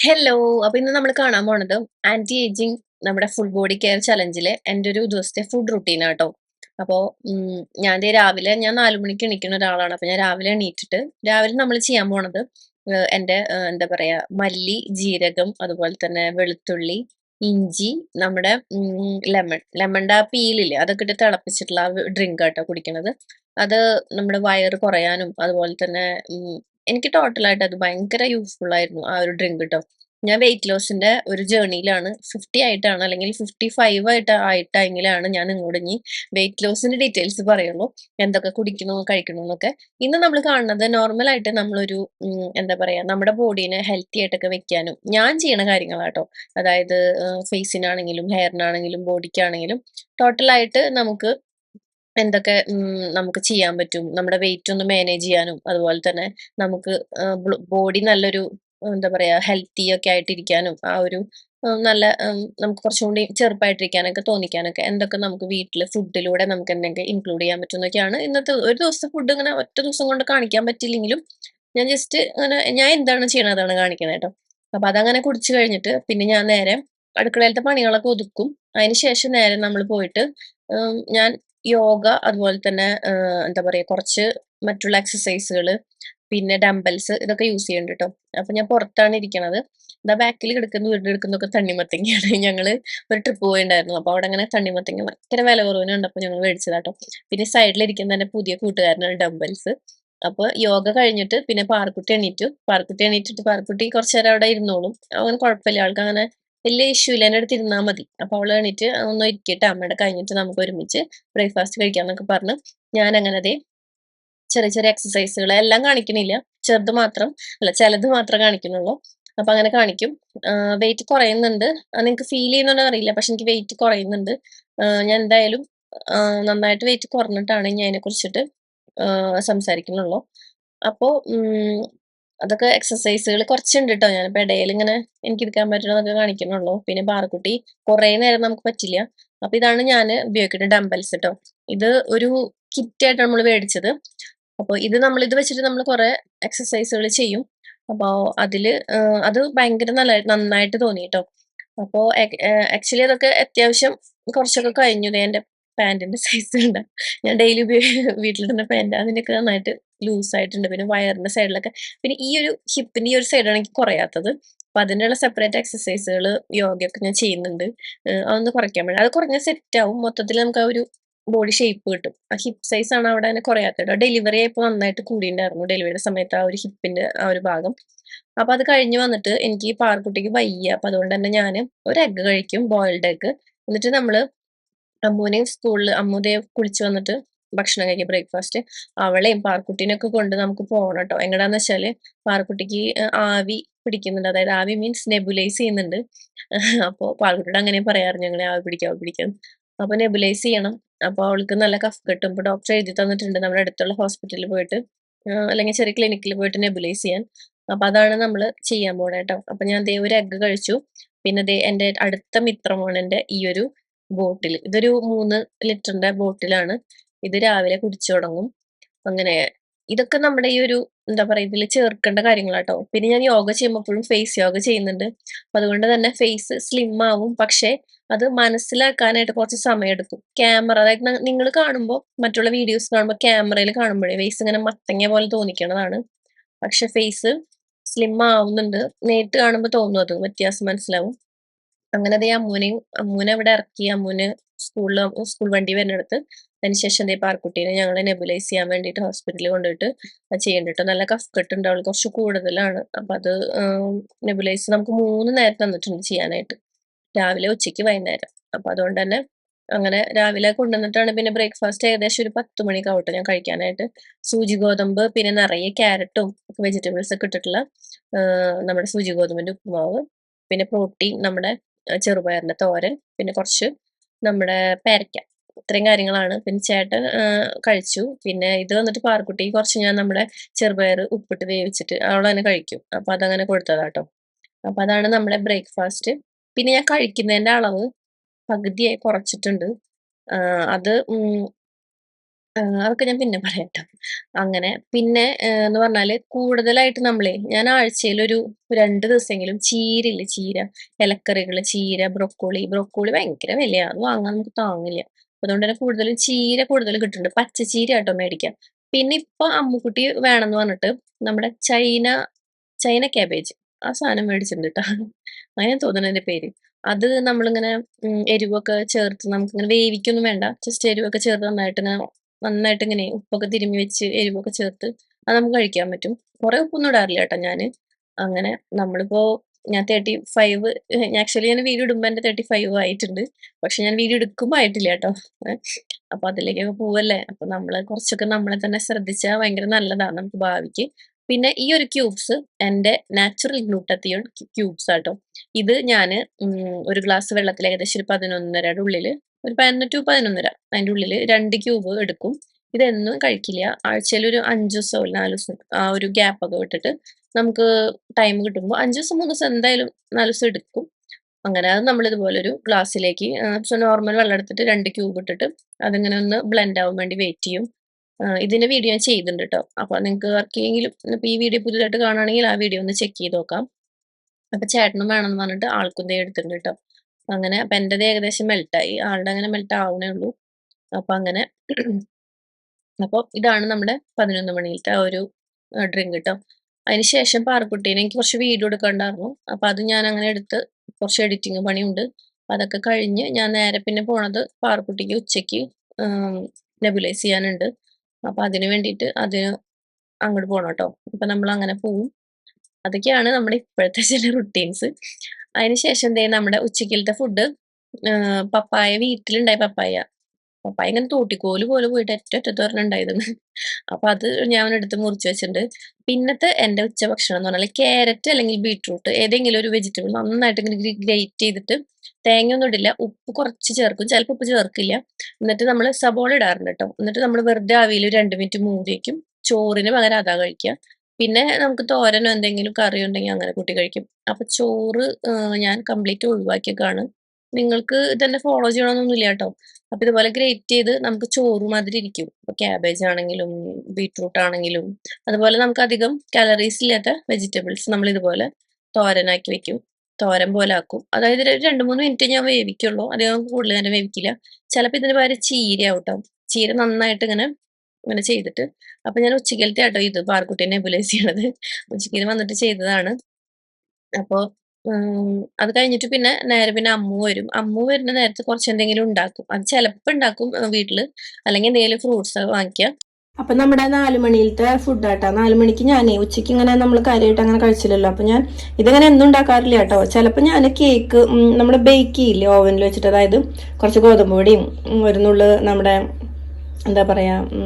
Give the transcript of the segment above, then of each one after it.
Hello അപ്പൊ ഇന്ന് നമ്മൾ കാണാൻ പോണത് ആന്റി ഏജിങ് നമ്മുടെ ഫുൾ ബോഡി കെയർ ചലഞ്ചിലെ എന്റെ ഒരു ദിവസത്തെ ഫുഡ് റുട്ടീൻ ആട്ടോ. അപ്പോൾ ഞാൻ രാവിലെ ഞാൻ നാലു മണിക്ക് എണീക്കുന്ന ഒരാളാണ്. അപ്പൊ ഞാൻ രാവിലെ എണീറ്റിട്ട് രാവിലെ നമ്മൾ ചെയ്യാൻ പോണത് എന്റെ എന്താ പറയാ മല്ലി ജീരകം അതുപോലെ തന്നെ വെളുത്തുള്ളി ഇഞ്ചി നമ്മുടെ ലെമൺ ലെമണിന്റെ ആ പീലില്ലേ അതൊക്കെ ഇട്ട് തിളപ്പിച്ചിട്ടുള്ള ഡ്രിങ്ക് ആട്ടോ കുടിക്കണത്. അത് നമ്മുടെ വയറ് കുറയാനും അതുപോലെ തന്നെ എനിക്ക് ടോട്ടലായിട്ട് അത് ഭയങ്കര യൂസ്ഫുൾ ആയിരുന്നു ആ ഒരു ഡ്രിങ്ക് ട്ടോ. ഞാൻ വെയിറ്റ് ലോസിന്റെ ഒരു ജേർണിയിലാണ് ഫിഫ്റ്റി ആയിട്ടാണ് അല്ലെങ്കിൽ ഫിഫ്റ്റി ഫൈവ് ആയിട്ട് ആയിട്ടെങ്കിലാണ് ഞാൻ നിങ്ങളോട് ഇനി വെയിറ്റ് ലോസിന്റെ ഡീറ്റെയിൽസ് പറയുള്ളൂ. എന്തൊക്കെ കുടിക്കണോ കഴിക്കണോ എന്നൊക്കെ. ഇന്ന് നമ്മൾ കാണുന്നത് നോർമൽ ആയിട്ട് നമ്മളൊരു എന്താ പറയാ നമ്മുടെ ബോഡീനെ ഹെൽത്തി ആയിട്ടൊക്കെ വെക്കാനും ഞാൻ ചെയ്യണ കാര്യങ്ങളാട്ടോ. അതായത് ഫേസിനാണെങ്കിലും ഹെയറിനാണെങ്കിലും ബോഡിക്കാണെങ്കിലും ടോട്ടലായിട്ട് നമുക്ക് എന്തൊക്കെ നമുക്ക് ചെയ്യാൻ പറ്റും. നമ്മുടെ വെയിറ്റ് ഒന്ന് മാനേജ് ചെയ്യാനും അതുപോലെ തന്നെ നമുക്ക് ബോഡി നല്ലൊരു എന്താ പറയാ ഹെൽത്തി ഒക്കെ ആയിട്ടിരിക്കാനും ആ ഒരു നല്ല നമുക്ക് കുറച്ചും കൂടി ചെറുപ്പമായിട്ടിരിക്കാനൊക്കെ തോന്നിക്കാനൊക്കെ എന്തൊക്കെ നമുക്ക് വീട്ടിൽ ഫുഡിലൂടെ നമുക്ക് എന്തെങ്കിലും ഇൻക്ലൂഡ് ചെയ്യാൻ പറ്റും എന്നൊക്കെയാണ് ഇന്നത്തെ ഒരു ദിവസത്തെ ഫുഡ് ഇങ്ങനെ ഒറ്റ ദിവസം കൊണ്ട് കാണിക്കാൻ പറ്റില്ലെങ്കിലും ഞാൻ ജസ്റ്റ് അങ്ങനെ ഞാൻ എന്താണ് ചെയ്യണത് അതാണ് കാണിക്കണത് കേട്ടോ. അപ്പൊ അതങ്ങനെ കുടിച്ചു കഴിഞ്ഞിട്ട് പിന്നെ ഞാൻ നേരെ അടുക്കളയിലത്തെ പണികളൊക്കെ ഒതുക്കും. അതിന് ശേഷം നേരെ നമ്മൾ പോയിട്ട് ഞാൻ യോഗ അതുപോലെ തന്നെ എന്താ പറയുക കുറച്ച് മറ്റുള്ള എക്സസൈസുകൾ പിന്നെ ഡംബൽസ് ഇതൊക്കെ യൂസ് ചെയ്യുന്നുണ്ട് കേട്ടോ അപ്പൊ ഞാൻ പുറത്താണ് ഇരിക്കണത്. എന്താ ബാക്കിൽ കിടക്കുന്ന വീട്ടിൽ കിടക്കുന്നൊക്കെ തണ്ണിമത്തങ്ങയാണ്. ഞങ്ങൾ ഒരു ട്രിപ്പ് പോയിണ്ടായിരുന്നു. അപ്പോൾ അവിടെ അങ്ങനെ തണ്ണിമത്തങ്ങ ഭയങ്കര വില കുറവിന് കണ്ടപ്പോ ഞങ്ങൾ മേടിച്ചതാട്ടോ പിന്നെ സൈഡിലിരിക്കുന്ന തന്നെ പുതിയ കൂട്ടുകാരനാണ് ഡംബൽസ് അപ്പോൾ യോഗ കഴിഞ്ഞിട്ട് പിന്നെ പാർക്കുട്ടി എണീറ്റു. പാർക്കുട്ടി എണീറ്റിട്ട് പാർക്കുട്ടി കുറച്ചു നേരം അവിടെ ഇരുന്നോളും. അവൻ കുഴപ്പമില്ല. ആൾക്ക് അങ്ങനെ വലിയ ഇഷ്യൂ ഇല്ല. എന്റെ അടുത്ത് ഇരുന്നാൽ മതി. അപ്പോൾ അവൾ എണീറ്റ് ഒന്ന് ഇരിക്കട്ടെ. അമ്മയുടെ കഴിഞ്ഞിട്ട് നമുക്ക് ഒരുമിച്ച് ബ്രേക്ക്ഫാസ്റ്റ് കഴിക്കാം എന്നൊക്കെ പറഞ്ഞു. ഞാൻ അങ്ങനെ ദേ ചെറിയ ചെറിയ എക്സസൈസുകൾ എല്ലാം കാണിക്കണില്ല. ചെറുത് മാത്രം അല്ല ചിലത് മാത്രം കാണിക്കുന്നുള്ളൂ. അപ്പൊ അങ്ങനെ കാണിക്കും. വെയിറ്റ് കുറയുന്നുണ്ട്. നിങ്ങൾക്ക് ഫീൽ ചെയ്യുന്നുണ്ടോ അറിയില്ല പക്ഷെ എനിക്ക് വെയിറ്റ് കുറയുന്നുണ്ട്. ഞാൻ എന്തായാലും നന്നായിട്ട് വെയിറ്റ് കുറഞ്ഞിട്ടാണ് ഞാൻ അതിനെ കുറിച്ചിട്ട് സംസാരിക്കുന്നുള്ളൂ. അപ്പോ ഉം, അതൊക്കെ എക്സസൈസുകൾ കുറച്ചുണ്ട് കേട്ടോ ഞാനിപ്പോ ഇടയിൽ ഇങ്ങനെ എനിക്ക് എടുക്കാൻ പറ്റുന്നതൊക്കെ കാണിക്കണുള്ളൂ പിന്നെ പാറക്കുട്ടി കുറേ നേരം നമുക്ക് പറ്റില്ല. അപ്പൊ ഇതാണ് ഞാൻ ഉപയോഗിക്കുന്ന ഡംബൽസ് കേട്ടോ ഇത് ഒരു കിറ്റ് ആയിട്ടാണ് നമ്മൾ മേടിച്ചത്. അപ്പോൾ ഇത് നമ്മൾ ഇത് വെച്ചിട്ട് നമ്മൾ കുറെ എക്സസൈസുകൾ ചെയ്യും. അപ്പോൾ ആഹ് അത് ഭയങ്കര നല്ല നന്നായിട്ട് തോന്നി കേട്ടോ അപ്പോൾ ആക്ച്വലി അതൊക്കെ അത്യാവശ്യം കുറച്ചൊക്കെ കഴിഞ്ഞു എന്റെ പാന്റിന്റെ സൈസ് ഉണ്ട് ഞാൻ ഡെയിലി വീട്ടിലിടുന്ന പാന്റ് അതിനൊക്കെ നന്നായിട്ട് ലൂസ് ആയിട്ടുണ്ട്. പിന്നെ വയറിന്റെ സൈഡിലൊക്കെ പിന്നെ ഈ ഒരു ഹിപ്പിന്റെ ഈ ഒരു സൈഡാണ് എനിക്ക് കുറയാത്തത്. അപ്പൊ അതിനുള്ള സെപ്പറേറ്റ് എക്സസൈസുകൾ യോഗയൊക്കെ ഞാൻ ചെയ്യുന്നുണ്ട്. അതൊന്ന് കുറയ്ക്കാൻ വേണ്ടി. അത് കുറഞ്ഞ സെറ്റ് ആവും. മൊത്തത്തിൽ നമുക്ക് ആ ഒരു ബോഡി ഷേപ്പ് കിട്ടും. ആ ഹിപ്പ് സൈസ് ആണ് അവിടെ തന്നെ കുറയാത്തത്. ഡെലിവറി ആയപ്പോൾ നന്നായിട്ട് കൂടിയിട്ടുണ്ടായിരുന്നു. ഡെലിവറിയുടെ സമയത്ത് ആ ഒരു ഹിപ്പിന്റെ ആ ഒരു ഭാഗം. അപ്പൊ അത് കഴിഞ്ഞ് വന്നിട്ട് എനിക്ക് ഈ പാർക്കുട്ടിക്ക് വയ്യ. അപ്പൊ അതുകൊണ്ട് തന്നെ ഞാൻ ഒരു എഗ്ഗ് കഴിക്കും ബോയിൽഡ് എഗ്ഗ് എന്നിട്ട് നമ്മൾ അമ്മൂനെയും സ്കൂളിൽ അമ്മൂതയെ കുളിച്ച് വന്നിട്ട് ഭക്ഷണം കഴിക്കുക ബ്രേക്ക്ഫാസ്റ്റ് അവളെയും പാർക്കുട്ടീനൊക്കെ കൊണ്ട് നമുക്ക് പോകണം കേട്ടോ എങ്ങടാന്ന് വെച്ചാൽ പാർക്കുട്ടിക്ക് ആവി പിടിക്കുന്നുണ്ട്. അതായത് ആവി മീൻസ് നെബുലൈസ് ചെയ്യുന്നുണ്ട്. അപ്പോൾ പാർക്കുട്ടിയുടെ അങ്ങനെ പറയാറ് ഞങ്ങളെ ആവി പിടിക്കാം ആവി പിടിക്കാം അപ്പൊ നെബുലൈസ് ചെയ്യണം. അപ്പൊ അവൾക്ക് നല്ല കഫ് കെട്ടും. ഇപ്പൊ ഡോക്ടർ എഴുതി തന്നിട്ടുണ്ട് നമ്മുടെ അടുത്തുള്ള ഹോസ്പിറ്റലിൽ പോയിട്ട്. അല്ലെങ്കിൽ ചെറിയ ക്ലിനിക്കിൽ പോയിട്ട് നെബുലൈസ് ചെയ്യാൻ. അപ്പൊ അതാണ് നമ്മൾ ചെയ്യാൻ പോണേ കേട്ടോ അപ്പൊ ഞാൻ ദേ ഒരു എഗ്ഗ് കഴിച്ചു. പിന്നെ ദേ എന്റെ അടുത്ത മിത്രമാണ് എന്റെ ഈ ഒരു ബോട്ടിൽ ഇതൊരു മൂന്ന് ലിറ്ററിന്റെ ബോട്ടിലാണ് ഇത് രാവിലെ കുടിച്ചു തുടങ്ങും. അങ്ങനെ ഇതൊക്കെ നമ്മുടെ ഈ ഒരു എന്താ പറയുക ഇതിൽ ചേർക്കേണ്ട കാര്യങ്ങളാട്ടോ. പിന്നെ ഞാൻ യോഗ ചെയ്യുമ്പോൾ എപ്പോഴും ഫേസ് യോഗ ചെയ്യുന്നുണ്ട്. അപ്പൊ അതുകൊണ്ട് തന്നെ ഫേസ് സ്ലിം ആവും. പക്ഷേ അത് മനസ്സിലാക്കാനായിട്ട് കുറച്ച് സമയം എടുക്കും. ക്യാമറ അതായത് നിങ്ങൾ കാണുമ്പോൾ മറ്റുള്ള വീഡിയോസ് കാണുമ്പോൾ ക്യാമറയിൽ കാണുമ്പോഴേ ഫേസ് ഇങ്ങനെ മത്തങ്ങ പോലെ തോന്നിക്കണതാണ്. പക്ഷെ ഫേസ് സ്ലിം ആവുന്നുണ്ട്. നേരിട്ട് കാണുമ്പോൾ തോന്നും അത്. വ്യത്യാസം മനസ്സിലാവും. അങ്ങനെ അതേ അമ്മൂനെയും അമ്മൂനെ അവിടെ ഇറക്കി. അമ്മൂന് സ്കൂളിൽ സ്കൂൾ വണ്ടി വരുന്നിടത്ത് അതിനുശേഷം ദേ പാർക്കുട്ടീനെ ഞങ്ങൾ നെബുലൈസ് ചെയ്യാൻ വേണ്ടിയിട്ട് ഹോസ്പിറ്റലിൽ കൊണ്ടുപോയിട്ട് അത് ചെയ്യണ്ടിട്ട് നല്ല കഫ് കെട്ടുണ്ട് അവൾ കുറച്ച് കൂടുതലാണ്. അപ്പൊ അത് നെബുലൈസ് നമുക്ക് മൂന്ന് നേരം തന്നിട്ടുണ്ട് ചെയ്യാനായിട്ട്. രാവിലെ ഉച്ചയ്ക്ക് വൈകുന്നേരം. അപ്പൊ അതുകൊണ്ട് തന്നെ അങ്ങനെ രാവിലെ കൊണ്ടുവന്നിട്ടാണ് പിന്നെ ബ്രേക്ക്ഫാസ്റ്റ് ഏകദേശം ഒരു പത്ത് മണിക്ക് ആവട്ടെ ഞാൻ കഴിക്കാനായിട്ട്. സൂചി ഗോതമ്പ് പിന്നെ നിറയെ ക്യാരറ്റും വെജിറ്റബിൾസ് ഒക്കെ ഇട്ടിട്ടുള്ള നമ്മുടെ സൂചി ഗോതമ്പിന്റെ ഉപ്പുമാവ് പിന്നെ പ്രോട്ടീൻ നമ്മുടെ ചെറുപയറിന്റെ തോരൻ പിന്നെ കുറച്ച് നമ്മുടെ പേരയ്ക്ക ഇത്രയും കാര്യങ്ങളാണ്. പിന്നെ ചേട്ടൻ കഴിച്ചു. പിന്നെ ഇത് വന്നിട്ട് പാർക്കുട്ടി കുറച്ച് ഞാൻ നമ്മുടെ ചെറുപയർ ഉപ്പിട്ട് വേവിച്ചിട്ട് അവൾ തന്നെ കഴിക്കും. അപ്പൊ അതങ്ങനെ കൊടുത്തതാട്ടോ അപ്പൊ അതാണ് നമ്മുടെ ബ്രേക്ക്ഫാസ്റ്റ് പിന്നെ ഞാൻ കഴിക്കുന്നതിന്റെ അളവ് പകുതിയായി കുറച്ചിട്ടുണ്ട്. അത് അതൊക്കെ ഞാൻ പിന്നെ പറയാട്ടോ. അങ്ങനെ പിന്നെ എന്ന് പറഞ്ഞാൽ കൂടുതലായിട്ട് നമ്മളെ ഞാൻ ആഴ്ചയിൽ ഒരു രണ്ട് ദിവസമെങ്കിലും ചീരയില്ലേ ചീര, ഇലക്കറികൾ ചീര, ബ്രൊക്കോളി ബ്രൊക്കോളി ഭയങ്കര വിലയാണ് വാങ്ങാൻ നമുക്ക് താങ്ങില്ല. അതുകൊണ്ട് തന്നെ കൂടുതലും ചീര കൂടുതൽ കിട്ടുന്നുണ്ട്. പച്ചച്ചീരയാട്ടോ മേടിക്കാം പിന്നെ ഇപ്പൊ അമ്മുക്കുട്ടി വേണമെന്ന് പറഞ്ഞിട്ട് നമ്മുടെ ചൈന ചൈന ക്യാബേജ് ആ സാധനം മേടിച്ചിട്ടുണ്ട് ട്ടോ. അങ്ങനെ തോന്നുന്നു പേര്. അത് നമ്മളിങ്ങനെ എരിവൊക്കെ ചേർത്ത് നമുക്കിങ്ങനെ വേവിക്കൊന്നും വേണ്ട. ജസ്റ്റ് എരിവൊക്കെ ചേർത്ത് നന്നായിട്ട് ഇങ്ങനെ നന്നായിട്ട് ഇങ്ങനെ ഉപ്പൊക്കെ തിരുമ്മി വെച്ച് എരിവൊക്കെ ചേർത്ത് അത് നമുക്ക് കഴിക്കാൻ പറ്റും. കുറെ ഉപ്പൊന്നും ഇടാറില്ല കേട്ടോ ഞാൻ അങ്ങനെ നമ്മളിപ്പോ ഞാൻ 35 ആക്ച്വലി ഞാൻ വീഡിയോ ഇടുമ്പോൾ എന്റെ തേർട്ടി ഫൈവ് ആയിട്ടുണ്ട്. പക്ഷെ ഞാൻ വീഡിയോ എടുക്കുമ്പോൾ ആയിട്ടില്ല കേട്ടോ. അപ്പൊ അതിലേക്കൊക്കെ പോവല്ലേ. അപ്പൊ നമ്മൾ കുറച്ചൊക്കെ നമ്മളെ തന്നെ ശ്രദ്ധിച്ചാൽ ഭയങ്കര നല്ലതാണ് നമുക്ക് ഭാവിക്ക്. പിന്നെ ഈ ഒരു ക്യൂബ്സ് എന്റെ നാച്ചുറൽ ഗ്ലൂട്ടത്തിയോൺ ക്യൂബ്സ് ആട്ടോ. ഇത് ഞാൻ ഒരു ഗ്ലാസ് വെള്ളത്തിൽ ഏകദേശം ഒരു പതിനൊന്നരയുടെ ഉള്ളിൽ ഒരു 11 ടു പതിനൊന്നര അതിന്റെ ഉള്ളിൽ രണ്ട് ക്യൂബ് എടുക്കും. ഇതെന്നും കഴിക്കില്ല. ആഴ്ചയിൽ ഒരു അഞ്ച് ദിവസം നാല് ദിവസം ആ ഒരു ഗ്യാപ്പൊക്കെ വിട്ടിട്ട് നമുക്ക് ടൈം കിട്ടുമ്പോൾ അഞ്ച് ദിവസം മൂന്ന് ദിവസം എന്തായാലും നാല് ദിവസം എടുക്കും. അങ്ങനെ അത് നമ്മളിതുപോലെ ഇതുപോലൊരു ഗ്ലാസ്സിലേക്ക് നോർമൽ വെള്ളം എടുത്തിട്ട് രണ്ട് ക്യൂബ് ഇട്ടിട്ട് അതിങ്ങനെ ഒന്ന് ബ്ലെൻഡ് ആവാൻ വേണ്ടി വെയിറ്റ് ചെയ്യും. ഇതിന്റെ വീഡിയോ ഞാൻ ചെയ്തിട്ടുണ്ട് കേട്ടോ അപ്പൊ നിങ്ങൾക്ക് ആർക്കെങ്കിലും ഈ വീഡിയോ പുതിയതായിട്ട് കാണുകയാണെങ്കിൽ ആ വീഡിയോ ഒന്ന് ചെക്ക് ചെയ്ത് നോക്കാം. അപ്പൊ ചേട്ടനും വേണമെന്ന് പറഞ്ഞിട്ട് ആൾക്കും ദേ എടുത്തിട്ടുണ്ട് കേട്ടോ അങ്ങനെ അപ്പൊ എന്റേത് ഏകദേശം മെൽറ്റായി. ആളുടെ അങ്ങനെ മെൽറ്റ് ആവുന്നേ ഉള്ളൂ. അപ്പൊ അങ്ങനെ അപ്പോൾ ഇതാണ് നമ്മുടെ 11 മണിയിലത്തെ ഒരു ഡ്രിങ്ക് ഡ്രിങ്ക് ട്ടോ. അതിനുശേഷം പാറക്കുട്ടീനെ എനിക്ക് കുറച്ച് വീഡിയോ എടുക്കണ്ടായിരുന്നു അപ്പൊ അത് ഞാൻ അങ്ങനെ എടുത്ത് കുറച്ച് എഡിറ്റിംഗ് പണിയുണ്ട്. അതൊക്കെ കഴിഞ്ഞ് ഞാൻ നേരെ പിന്നെ പോണത് പാറക്കുട്ടിക്ക് ഉച്ചയ്ക്ക് നെബുലൈസ് ചെയ്യാനുണ്ട്. അപ്പൊ അതിന് വേണ്ടിയിട്ട് അതിന് അങ്ങോട്ട് പോണം കേട്ടോ അപ്പൊ നമ്മളങ്ങനെ പോവും. അതൊക്കെയാണ് നമ്മുടെ ഇപ്പോഴത്തെ ചില റുട്ടീൻസ്. അതിനുശേഷം ദേ നമ്മുടെ ഉച്ചക്കിലത്തെ ഫുഡ് പപ്പായ വീട്ടിലുണ്ടായ പപ്പായ. പപ്പായ ഇങ്ങനെ തോട്ടിക്കോൽ പോലെ പോയിട്ട് ഒറ്റ അറ്റത്ത് ഒരെണ്ണം ഉണ്ടായിരുന്നു. അപ്പൊ അത് ഞാൻ എടുത്ത് മുറിച്ച് വെച്ചിട്ടുണ്ട്. പിന്നത്തെ എന്റെ ഉച്ചഭക്ഷണം എന്ന് പറഞ്ഞാൽ ക്യാരറ്റ് അല്ലെങ്കിൽ ബീട്രൂട്ട് ഏതെങ്കിലും ഒരു വെജിറ്റബിൾ നന്നായിട്ട് ഇങ്ങനെ ഗ്രേറ്റ് ചെയ്തിട്ട് തേങ്ങ ഒന്നും ഇടില്ല. ഉപ്പ് കുറച്ച് ചേർക്കും. ചിലപ്പോ ഉപ്പ് ചേർക്കില്ല. എന്നിട്ട് നമ്മൾ സബോള ഇടാറുണ്ട് കേട്ടോ എന്നിട്ട് നമ്മൾ വെറുതെ ആവിയിൽ 2 മിനിറ്റ് മൂടി വയ്ക്കും ചോറിന് പകരം അതാ കഴിക്കുക പിന്നെ നമുക്ക് തോരനോ എന്തെങ്കിലും കറി ഉണ്ടെങ്കിൽ അങ്ങനെ കൂട്ടി കഴിക്കും. അപ്പൊ ചോറ് ഞാൻ കംപ്ലീറ്റ് ഒഴിവാക്കിയേക്കാണ്. നിങ്ങൾക്ക് ഇതന്നെ ഫോളോ ചെയ്യണമെന്നൊന്നുമില്ല ട്ടോ. അപ്പൊ ഇതുപോലെ ഗ്രേറ്റ് ചെയ്ത് നമുക്ക് ചോറ് മാതിരി ഇരിക്കും. ഇപ്പൊ ക്യാബേജ് ആണെങ്കിലും ബീട്രൂട്ട് ആണെങ്കിലും അതുപോലെ നമുക്ക് അധികം കാലറീസ് ഇല്ലാത്ത വെജിറ്റബിൾസ് നമ്മൾ ഇതുപോലെ തോരനാക്കി വെക്കും. തോരൻ പോലെ ആക്കും. അതായത് രണ്ടു മൂന്ന് മിനിറ്റ് ഞാൻ വേവിക്കുള്ളൂ. അധികം കൂടുതൽ നേരം വേവിക്കില്ല. ചിലപ്പോൾ ഇതിന് പകരം ചീര ആവട്ടോ ചീര നന്നായിട്ട് ഇങ്ങനെ ഇങ്ങനെ ചെയ്തിട്ട് അപ്പൊ ഞാൻ ഉച്ചക്കലത്തെ ആട്ടോ ഇത് പാർക്കുട്ടിനെ നെബുലൈസ് ചെയ്യണത്. ഉച്ചയ്ക്ക് വന്നിട്ട് ചെയ്തതാണ്. അപ്പൊ അത് കഴിഞ്ഞിട്ട് പിന്നെ നേരെ പിന്നെ അമ്മു വരും. അമ്മു വരുന്ന നേരത്ത് കുറച്ച് എന്തെങ്കിലും ഉണ്ടാക്കും. അത് ചിലപ്പോ ഉണ്ടാക്കും വീട്ടിൽ. അല്ലെങ്കിൽ എന്തെങ്കിലും ഫ്രൂട്ട്സ് വാങ്ങിക്കുക. അപ്പൊ നമ്മുടെ നാല് ഫുഡ് ആട്ടോ നാല് മണിക്ക് ഞാനേ ഉച്ചയ്ക്ക് ഇങ്ങനെ നമ്മൾ കാര്യമായിട്ട് അങ്ങനെ കഴിച്ചില്ലല്ലോ അപ്പൊ ഞാൻ ഇതങ്ങനെ എന്നും ഉണ്ടാക്കാറില്ല കേട്ടോ ചിലപ്പോൾ ഞാൻ കേക്ക് നമ്മൾ ബേക്ക് ചെയ്യില്ലേ ഓവനിൽ വെച്ചിട്ട് അതായത് കുറച്ച് ഗോതമ്പ് പൊടിയും ഒരു നമ്മുടെ എന്താ പറയുക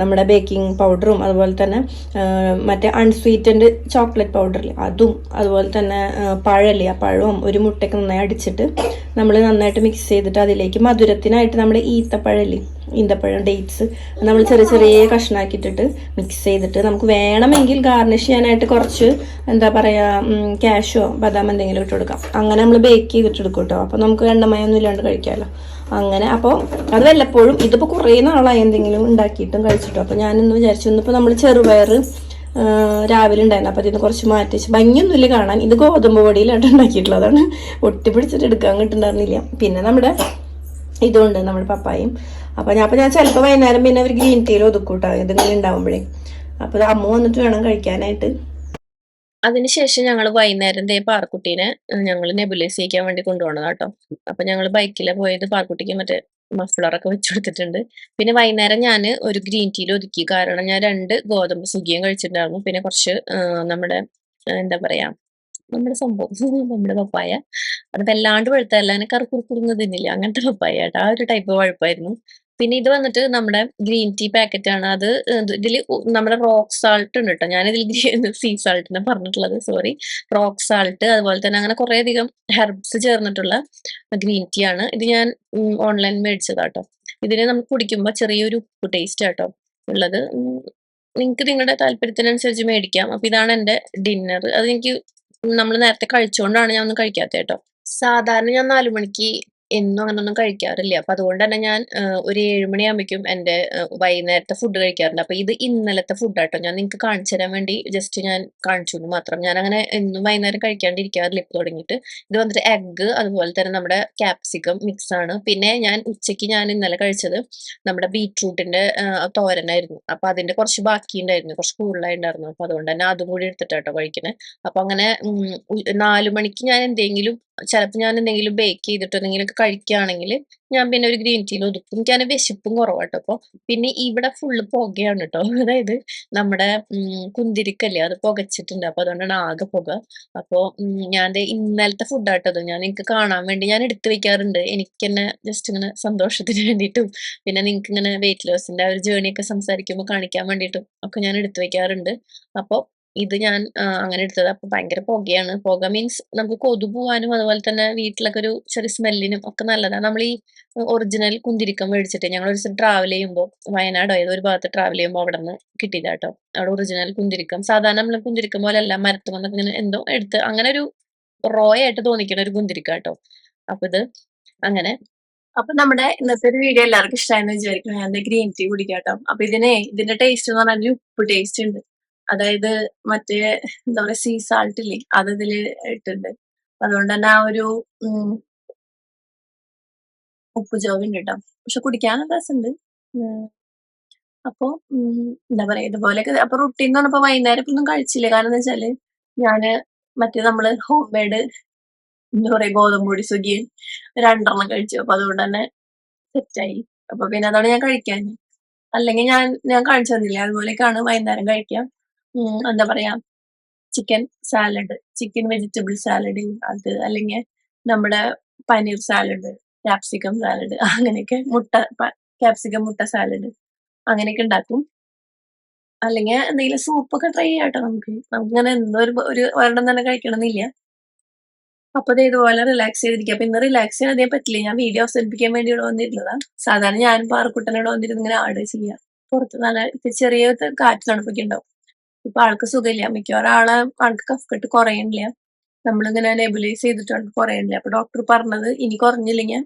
നമ്മുടെ ബേക്കിംഗ് പൗഡറും അതുപോലെ തന്നെ മറ്റേ അൺസ്വീറ്റൻഡ് ചോക്ലേറ്റ് പൗഡറില്ലേ അതും അതുപോലെ തന്നെ പഴല്ലേ ആ പഴവും ഒരു മുട്ടയ്ക്ക് നന്നായി അടിച്ചിട്ട് നമ്മൾ നന്നായിട്ട് മിക്സ് ചെയ്തിട്ട് അതിലേക്ക് മധുരത്തിനായിട്ട് നമ്മൾ ഈത്തപ്പഴല്ലേ ഈന്തപ്പഴം ഡേറ്റ്സ് നമ്മൾ ചെറിയ ചെറിയ കഷ്ണാക്കിയിട്ടിട്ട് മിക്സ് ചെയ്തിട്ട് നമുക്ക് വേണമെങ്കിൽ ഗാർണിഷ് ചെയ്യാനായിട്ട് കുറച്ച് എന്താ പറയുക ക്യാഷോ ബദാം എന്തെങ്കിലും ഇട്ട് കൊടുക്കാം. അങ്ങനെ നമ്മൾ ബേക്ക് ചെയ്തിട്ട് എടുക്കും കേട്ടോ. അപ്പോൾ നമുക്ക് എണ്ണമയൊന്നും ഇല്ലാണ്ട് കഴിക്കാമല്ലോ അങ്ങനെ അപ്പോൾ അത് വല്ലപ്പോഴും ഇതിപ്പോൾ കുറേ നാളായി എന്തെങ്കിലും ഉണ്ടാക്കിയിട്ടും കഴിച്ചിട്ടും. അപ്പോൾ ഞാനിന്ന് വിചാരിച്ചു ഇന്നിപ്പോൾ നമ്മൾ ചെറുപയർ രാവിലെ ഉണ്ടായിരുന്നു. അപ്പോൾ ഇതിന് കുറച്ച് മാറ്റി വെച്ച് ഭംഗിയൊന്നുമില്ല കാണാൻ. ഇത് ഗോതമ്പ് പൊടിയിലായിട്ട് ഉണ്ടാക്കിയിട്ടുള്ളതാണ് ഒട്ടിപ്പിടിച്ചിട്ട് എടുക്കാൻ കിട്ടുന്നുണ്ടായിരുന്നില്ല. പിന്നെ നമ്മുടെ ഇതുണ്ട് നമ്മുടെ പപ്പായും. അപ്പോൾ ഞാൻ അപ്പോൾ ഞാൻ ചിലപ്പോൾ വൈകുന്നേരം പിന്നെ അവർ ഗ്രീൻ ടീയിൽ ഒതുക്കൂട്ടോ ഇതെങ്കിലും ഉണ്ടാവുമ്പോഴേ. അപ്പോൾ അമ്മ വന്നിട്ട് വേണം കഴിക്കാനായിട്ട്. അതിനുശേഷം ഞങ്ങൾ വൈകുന്നേരം ദേ പാർക്കുട്ടീനെ ഞങ്ങൾ നെബുലൈസ് ചെയ്യിക്കാൻ വേണ്ടി കൊണ്ടുപോകണതാ കേട്ടോ അപ്പൊ ഞങ്ങൾ ബൈക്കിലെ പോയത് പാർക്കുട്ടിക്ക് മറ്റേ മഫ്ലറൊക്കെ വെച്ചു കൊടുത്തിട്ടുണ്ട്. പിന്നെ വൈകുന്നേരം ഞാൻ ഒരു ഗ്രീൻ ടീയിൽ ഒതുക്കി. കാരണം ഞാൻ രണ്ട് ഗോതമ്പ് സുഖിയും കഴിച്ചിട്ടുണ്ടായിരുന്നു. പിന്നെ കുറച്ച് നമ്മുടെ എന്താ പറയാ നമ്മുടെ സംഭവം നമ്മുടെ പപ്പായ. അത് വല്ലാണ്ട്. അങ്ങനെ കറുക്കുറുക്കുറുന്ന് തിന്നില്ല. അങ്ങനത്തെ പപ്പായ കേട്ടോ ആ ഒരു ടൈപ്പ് പഴുപ്പായിരുന്നു. പിന്നെ ഇത് വന്നിട്ട് നമ്മുടെ ഗ്രീൻ ടീ പാക്കറ്റ് ആണ്. അത് ഇതിൽ നമ്മുടെ റോക്ക് സാൾട്ട് ഉണ്ട് കേട്ടോ ഞാനിതിൽ സീ സാൾട്ട് എന്നാ പറഞ്ഞിട്ടുള്ളത്. സോറി. റോക്ക് സാൾട്ട് അതുപോലെ തന്നെ അങ്ങനെ കുറേയധികം ഹെർബ്സ് ചേർന്നിട്ടുള്ള ഗ്രീൻ ടീ ആണ്. ഇത് ഞാൻ ഓൺലൈൻ മേടിച്ചതാട്ടോ. ഇതിനെ നമുക്ക് കുടിക്കുമ്പോൾ ചെറിയൊരു ഉപ്പ് ടേസ്റ്റ് ആട്ടോ ഉള്ളത്. നിങ്ങൾക്ക് നിങ്ങളുടെ താല്പര്യത്തിനനുസരിച്ച് മേടിക്കാം. അപ്പൊ ഇതാണ് എന്റെ ഡിന്നർ. അത് എനിക്ക് നമ്മൾ നേരത്തെ കഴിച്ചുകൊണ്ടാണ് ഞാൻ ഒന്നും കഴിക്കാത്ത കേട്ടോ സാധാരണ ഞാൻ 4 മണിക്ക് എന്നും അങ്ങനൊന്നും കഴിക്കാറില്ല. അപ്പൊ അതുകൊണ്ട് തന്നെ ഞാൻ ഒരു 7 മണിയാകുമ്പഴേക്കും എന്റെ വൈകുന്നേരത്തെ ഫുഡ് കഴിക്കാറുണ്ട്. അപ്പൊ ഇത് ഇന്നലത്തെ ഫുഡാട്ടോ. ഞാൻ നിങ്ങൾക്ക് കാണിച്ചു തരാൻ വേണ്ടി ജസ്റ്റ് ഞാൻ കാണിച്ചു മാത്രം. ഞാൻ അങ്ങനെ എന്നും വൈകുന്നേരം കഴിക്കാണ്ടിരിക്കാറില്ല ഇപ്പൊ തുടങ്ങിയിട്ട് ഇത് വന്നിട്ട് എഗ്ഗ് അതുപോലെ തന്നെ നമ്മുടെ ക്യാപ്സിക്കം ആണ് പിന്നെ ഞാൻ ഉച്ചയ്ക്ക് ഞാൻ ഇന്നലെ കഴിച്ചത് നമ്മുടെ ബീറ്റ്റൂട്ടിന്റെ തോരനായിരുന്നു. അപ്പൊ അതിന്റെ കുറച്ച് ബാക്കി ഉണ്ടായിരുന്നു കുറച്ച് കൂടുതലായിട്ടുണ്ടായിരുന്നു. അപ്പൊ അതുകൊണ്ട് തന്നെ അതും കൂടി എടുത്തിട്ടാട്ടോ കഴിക്കണേ. അപ്പൊ അങ്ങനെ നാലു 4 മണിക്ക് ഞാൻ എന്തെങ്കിലും ചെലപ്പോ ഞാൻ എന്തെങ്കിലും ബേക്ക് ചെയ്തിട്ടോ എന്തെങ്കിലുമൊക്കെ കഴിക്കുകയാണെങ്കിൽ ഞാൻ പിന്നെ ഒരു ഗ്രീൻ ടീയിൽ ഒതുക്കും. എനിക്കങ്ങനെ വിശപ്പും കുറവാട്ടോ അപ്പോൾ പിന്നെ ഇവിടെ ഫുള്ള് പുകയാണ് കേട്ടോ അതായത് നമ്മുടെ കുന്തിരിക്കല്ലേ അത് പുകച്ചിട്ടുണ്ട്. അപ്പോൾ അതുകൊണ്ടാണ് ആകെ പുക. അപ്പോൾ ഞാൻ ഇന്നലത്തെ ഫുഡായിട്ടത് ഞാൻ നിങ്ങൾക്ക് കാണാൻ വേണ്ടി ഞാൻ എടുത്തു വെക്കാറുണ്ട്. എനിക്കെന്നെ ജസ്റ്റ് ഇങ്ങനെ സന്തോഷത്തിന് വേണ്ടിയിട്ടും പിന്നെ നിങ്ങൾക്ക് ഇങ്ങനെ വെയിറ്റ് ലോസിന്റെ ആ ഒരു ജേർണി ഒക്കെ സംസാരിക്കുമ്പോൾ കാണിക്കാൻ വേണ്ടിയിട്ടും ഒക്കെ ഞാൻ എടുത്തു വെക്കാറുണ്ട്. അപ്പൊ ഇത് ഞാൻ അങ്ങനെ എടുത്തത് അപ്പൊ ഭയങ്കര പുകയാണ്. പുക മീൻസ് നമുക്ക് കൊതു പോവാനും അതുപോലെ തന്നെ വീട്ടിലൊക്കെ ഒരു ചെറിയ സ്മെല്ലിനും ഒക്കെ നല്ലതാണ് നമ്മൾ ഈ ഒറിജിനൽ കുന്തിരിക്കം മേടിച്ചിട്ട് ഞങ്ങൾ ഒരു ട്രാവൽ ചെയ്യുമ്പോൾ വയനാടോ ഏതോ ഒരു ഭാഗത്ത് ട്രാവൽ ചെയ്യുമ്പോൾ അവിടെ നിന്ന് കിട്ടിയതാട്ടോ. അവിടെ ഒറിജിനൽ കുന്തിരിക്കം. സാധാരണ നമ്മൾ കുന്തിരിക്കം പോലെ അല്ല മരത്തുമ്മന്നൊക്കെ ഇങ്ങനെ എന്തോ എടുത്ത് അങ്ങനെ ഒരു റോ ആയിട്ട് തോന്നിക്കണ ഒരു കുന്തിരിക്കാട്ടോ. അപ്പൊ ഇത് അങ്ങനെ. അപ്പൊ നമ്മുടെ ഇന്നത്തെ ഒരു വീഡിയോ എല്ലാവർക്കും ഇഷ്ടായെന്ന് വിചാരിക്കുന്നു. ഞാൻ ഗ്രീൻ ടീ കുടിക്കാട്ടോ. അപ്പൊ ഇതിനെ ഇതിന്റെ ടേസ്റ്റ് എന്ന് പറഞ്ഞാൽ ഉപ്പ് ടേസ്റ്റ് ഉണ്ട്. അതായത് മറ്റേ എന്താ പറയാ സീ സാൾട്ട് ഇല്ലേ അത് ഇതിൽ ഇട്ടിട്ടുണ്ട്. അതുകൊണ്ട് തന്നെ ആ ഒരു ഉപ്പ് ജോവിണ്ട് കേട്ടോ പക്ഷെ കുടിക്കാൻ രസമുണ്ട്. അപ്പൊ എന്താ പറയാ ഇതുപോലെയൊക്കെ അപ്പൊ റുട്ടീൻ എന്ന് പറഞ്ഞപ്പോ വൈകുന്നേരം ഇപ്പൊ ഒന്നും കഴിച്ചില്ല. കാരണം എന്താ വെച്ചാൽ ഞാൻ മറ്റേ നമ്മൾ ഹോം മെയ്ഡ് എന്താ പറയാ ഗോതമ്പ് പൊടി സുഗിയൻ രണ്ടെണ്ണം കഴിച്ചു. അപ്പൊ അതുകൊണ്ട് തന്നെ സെറ്റായി. അപ്പൊ പിന്നെ അതാണ് ഞാൻ കഴിക്കാൻ അല്ലെങ്കിൽ ഞാൻ ഞാൻ കാണിച്ചു തന്നില്ലേ അതുപോലെയൊക്കെയാണ് വൈകുന്നേരം കഴിക്കുക. എന്താ പറയാ chicken salad, chicken vegetable salad അത് അല്ലെങ്കിൽ നമ്മുടെ പനീർ സാലഡ്, ക്യാപ്സിക്കം സാലഡ് അങ്ങനെയൊക്കെ മുട്ട ക്യാപ്സിക്കം മുട്ട സാലഡ് അങ്ങനെയൊക്കെ ഉണ്ടാക്കും. അല്ലെങ്കിൽ എന്തെങ്കിലും സൂപ്പൊക്കെ ട്രൈ ചെയ്യാട്ടോ നമുക്ക്. നമുക്കിങ്ങനെ എന്തോ ഒരു ഒരു ഒരെണ്ണം തന്നെ കഴിക്കണമെന്നില്ല. അപ്പൊ ദേ ഇതുപോലെ റിലാക്സ് ചെയ്തിരിക്കുക. അപ്പൊ ഇന്ന് റിലാക്സ് ചെയ്യാൻ അധികം പറ്റില്ല. ഞാൻ വീഡിയോ അവസാനിപ്പിക്കാൻ വേണ്ടി ഇവിടെ വന്നിരുന്നതാ. സാധാരണ ഞാൻ പാറക്കുട്ടനോട് വന്നിരുന്ന് ഇങ്ങനെ ആഡ് ചെയ്യാം പുറത്ത് നല്ല ചെറിയ കാറ്റ് തണുപ്പൊക്കെ ഉണ്ടാവും. ഇപ്പൊ ആൾക്ക് സുഖമില്ല. മിക്കവാറും ആളെ ആൾക്ക് കഫ്കെട്ട് കുറയണില്ല. നമ്മളിങ്ങനെ നെബുലൈസ് ചെയ്തിട്ടുണ്ട് കുറയണില്ല. അപ്പൊ ഡോക്ടർ പറഞ്ഞത് ഇനി കുറഞ്ഞില്ലെങ്കിൽ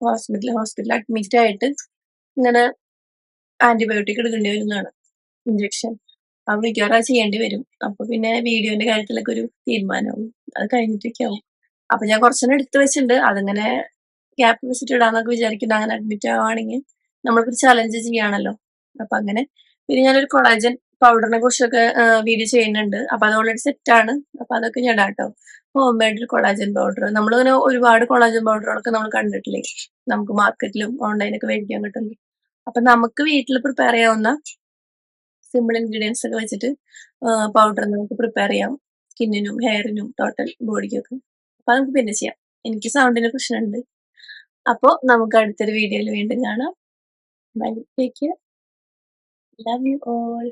ഹോസ്പിറ്റലിൽ ഹോസ്പിറ്റലിൽ അഡ്മിറ്റ് ആയിട്ട് ഇങ്ങനെ ആന്റിബയോട്ടിക് എടുക്കേണ്ടി വരുന്നതാണ്. ഇഞ്ചെക്ഷൻ അപ്പൊ മിക്കവാറും അത് ചെയ്യേണ്ടി വരും. അപ്പൊ പിന്നെ വീഡിയോന്റെ കാര്യത്തിലൊക്കെ ഒരു തീരുമാനമാവും. അത് കഴിഞ്ഞിട്ടൊക്കെ ആവും. അപ്പൊ ഞാൻ കുറച്ചെണ്ണം എടുത്ത് വെച്ചിട്ടുണ്ട്. അതിങ്ങനെ ഗ്യാപ്പ് വെച്ചിട്ട് ഇടാന്നൊക്കെ വിചാരിക്കുന്നുണ്ട്. അങ്ങനെ അഡ്മിറ്റ് ആവുകയാണെങ്കിൽ നമ്മൾക്കൊരു ചലഞ്ച് ചെയ്യാണല്ലോ. അപ്പൊ അങ്ങനെ. പിന്നെ ഞാനൊരു കൊളാജൻ പൗഡറിനെ കുറിച്ചൊക്കെ വീഡിയോ ചെയ്യുന്നുണ്ട്. അപ്പൊ അത് സെറ്റ് ആണ് അപ്പൊ അതൊക്കെ ഞാൻ ഇടാട്ടോ. Homemade collagen powder. നമ്മളിങ്ങനെ ഒരുപാട് കൊളാജൻ പൗഡറുകളൊക്കെ നമ്മൾ കണ്ടിട്ടില്ലേ? നമുക്ക് മാർക്കറ്റിലും ഓൺലൈനൊക്കെ മേടിക്കാൻ കിട്ടുന്നു അപ്പൊ നമുക്ക് വീട്ടിൽ പ്രിപ്പയർ ചെയ്യാവുന്ന സിമ്പിൾ ഇൻഗ്രീഡിയൻസ് ഒക്കെ വെച്ചിട്ട് പൗഡർ നമുക്ക് പ്രിപ്പയർ ചെയ്യാം. സ്കിന്നിനും ഹെയറിനും ടോട്ടൽ ബോഡിക്കൊക്കെ. അപ്പൊ നമുക്ക് പിന്നെ ചെയ്യാം. എനിക്ക് സൗണ്ടിന് പ്രശ്നമുണ്ട്. അപ്പോ നമുക്ക് അടുത്തൊരു വീഡിയോയിൽ വീണ്ടും കാണാം. Bye. Take care. You all.